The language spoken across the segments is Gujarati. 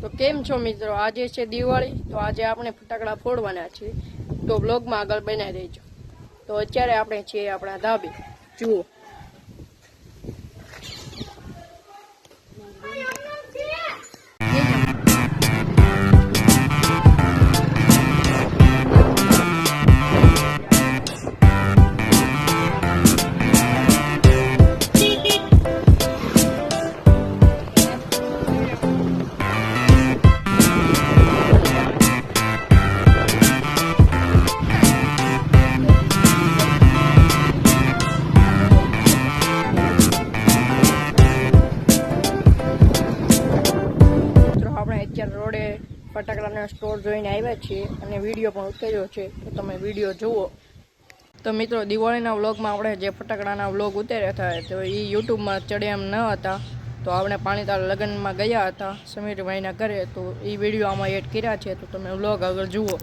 તો કેમ છો મિત્રો? આજે છે દિવાળી, તો આજે આપણે ફટાકડા ફોડવાના છે તો બ્લોગમાં આગળ બનાવી દેજો. તો અત્યારે આપણે છીએ આપણા ધાબે. જુઓ. ફટાકડાના સ્ટોર જોઈને આવ્યા છીએ અને વીડિયો પણ ઉતર્યો છે. તો તમે વીડિયો જુઓ. તો મિત્રો, દિવાળીના વ્લોગમાં આપણે જે ફટાકડાના વ્લોગ ઉતાર્યા હતા, તો એ યુટ્યુબમાં ચડ્યા એમ ન હતા. તો આપણે પાણીતાળ લગ્નમાં ગયા હતા સમીરભાઈના ઘરે. તો એ વીડિયો આમાં એડ કર્યા છે. તો તમે વ્લોગ આગળ જુઓ.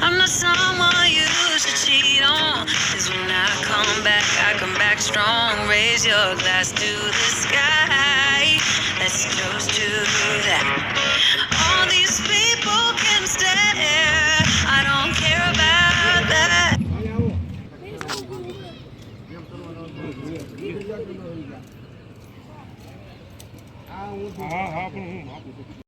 I'm not someone you should cheat on. Cause when I come back, I come back strong. Raise your glass to the sky. Let's toast to that. All these people can stare. I don't care about that. Ah, ah, ah,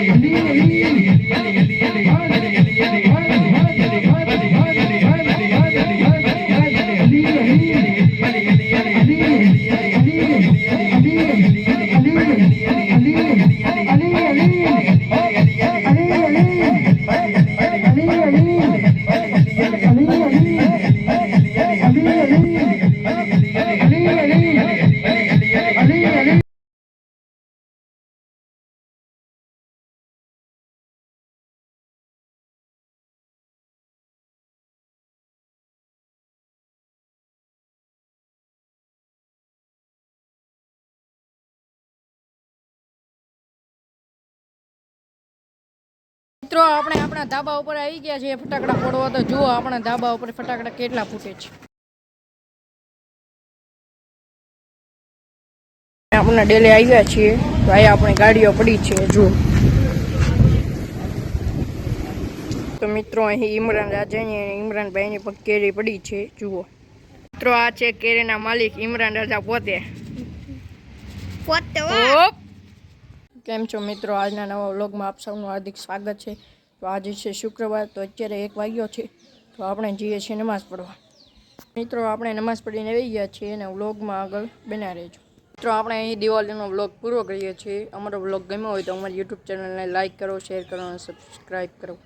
Lili, મિત્રો આપણે આપણા ધાબા ઉપર આવી ગયા છીએ ફટાકડા ફોડવા. તો જુઓ આપણા ધાબા ઉપર ફટાકડા કેટલા ફૂટે છે. આપણે ડેલે આવ્યા છીએ. તો અહીંયા આપણી ગાડીઓ પડી છે જુઓ. તો મિત્રો અહીં ઇમરાન રાજાની અને ઇમરાનભાઈની પણ કેરી પડી છે જુઓ. મિત્રો આ છે કેરીના માલિક ઇમરાન રાજા પોતે. પોતે! કેમ છો મિત્રો? આજના નવા વ્લોગમાં આપ સૌનું હાર્દિક સ્વાગત છે. તો આજે છે શુક્રવાર, તો અત્યારે એક વાગ્યો છે. તો આપણે જઈએ છીએ નમાઝ પડવા મિત્રો, આપણે નમાઝ પડીને આવી ગયા છીએ અને વ્લોગમાં આગળ બના રહેજો. મિત્રો, આપણે અહીં દિવાળીનો વ્લોગ પૂરો કરીએ છીએ. અમારો વ્લોગ ગમ્યો હોય તો અમારી યુટ્યુબ ચેનલને લાઇક કરો, શેર કરો અને સબસ્ક્રાઈબ કરો.